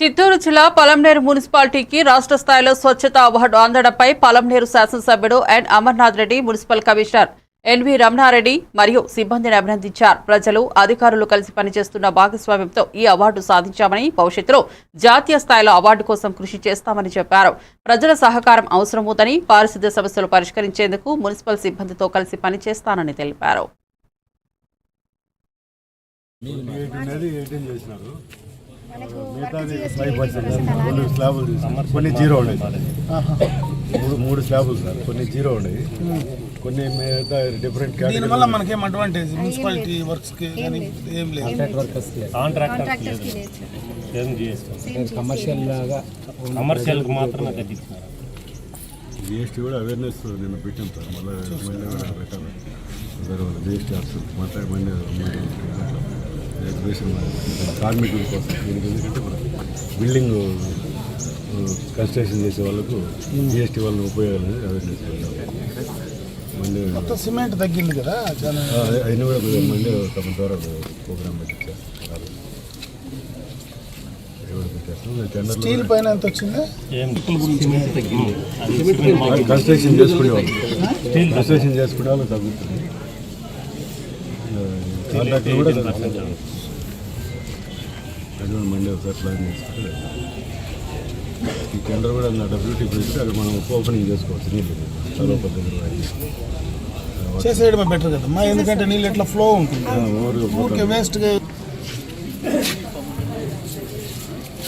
చిత్తూరు జిల్లా పలంనేరు మున్సిపాలిటీకి రాష్ట్ర స్థాయిలో స్వచ్ఛత అవార్డు అందడంపై పలంనేరు శాసనసభ్యుడు N Amarnath Reddy municipal commissioner NV Ramanareddy మరియు సిబ్బందిని అభినందించారు. ప్రజలు అధికారులు కలిసి పనిచేస్తున్న భాగస్వామ్యంతో ఈ అవార్డు సాధించామని భవిష్యత్తులో జాతీయ స్థాయిలో అవార్డు కోసం కృషి చేస్తామని చెప్పారు. ప్రజల సహకారం అవసరమవుదని పారిశుద్ధ్య సమస్యలు పరిష్కరించేందుకు మున్సిపల్ సిబ్బందితో కలిసి పనిచేస్తానని తెలిపారు. మిగతాది ఫైవ్ పర్సెంట్ కొన్ని స్లాబులు కొన్ని జీరో ఉన్నాయి. మూడు మూడు స్లాబులు సార్ కొన్ని జీరో ఉన్నాయి. కొన్ని మిగతా డిఫరెంట్ దీనివల్ల మనకేం అడ్వాంటేజ్ మున్సిపాలిటీ వర్క్స్కి కానీ ఏం లేదు. కాంట్రాక్టర్స్కి లేదు. కమర్షియల్ లాగా కమర్షియల్ మాత్రమే తగ్గిస్తున్నారు జిఎస్టీ కూడా అవేర్నెస్ నిన్న పెట్టాం సార్. మళ్ళీ మళ్ళీ సార్ జిఎస్టీ ఆఫీసర్ మాట్లాడి మళ్ళీ ఎగ్జిబిషన్ కార్మికుల కోసం దీనికి ఎందుకంటే మన బిల్డింగ్ కన్స్ట్రక్షన్ చేసే వాళ్ళకు జిఎస్టీ వల్ల ఉపయోగాలు అనేది అవేర్నెస్ మళ్ళీ సిమెంట్ తగ్గింది కదా అవన్నీ కూడా మళ్ళీ తమ ద్వారా ప్రోగ్రామ్ పెట్టించారు. స్టీల్ పైన ఎంత వచ్చింది? కన్స్ట్రక్షన్ చేసుకునే వాళ్ళు. కన్స్ట్రక్షన్ చేసుకునే వాళ్ళు తగ్గుతుంది. కూడా తగ్గుతుంది. అది మండే ఒకసారి ప్లాన్ చేస్తే ఈ టెండర్ కూడా నా డబ్ల్యూటీ పిలిచి అది మనం ఓపెనింగ్ చేసుకోవచ్చు నీళ్ళు. చాలా దగ్గర చేసేయడమే బెటర్ కదమ్మా ఎందుకంటే నీళ్ళు ఎట్లా ఫ్లో ఉంటుంది? ఊరికే వేస్ట్గా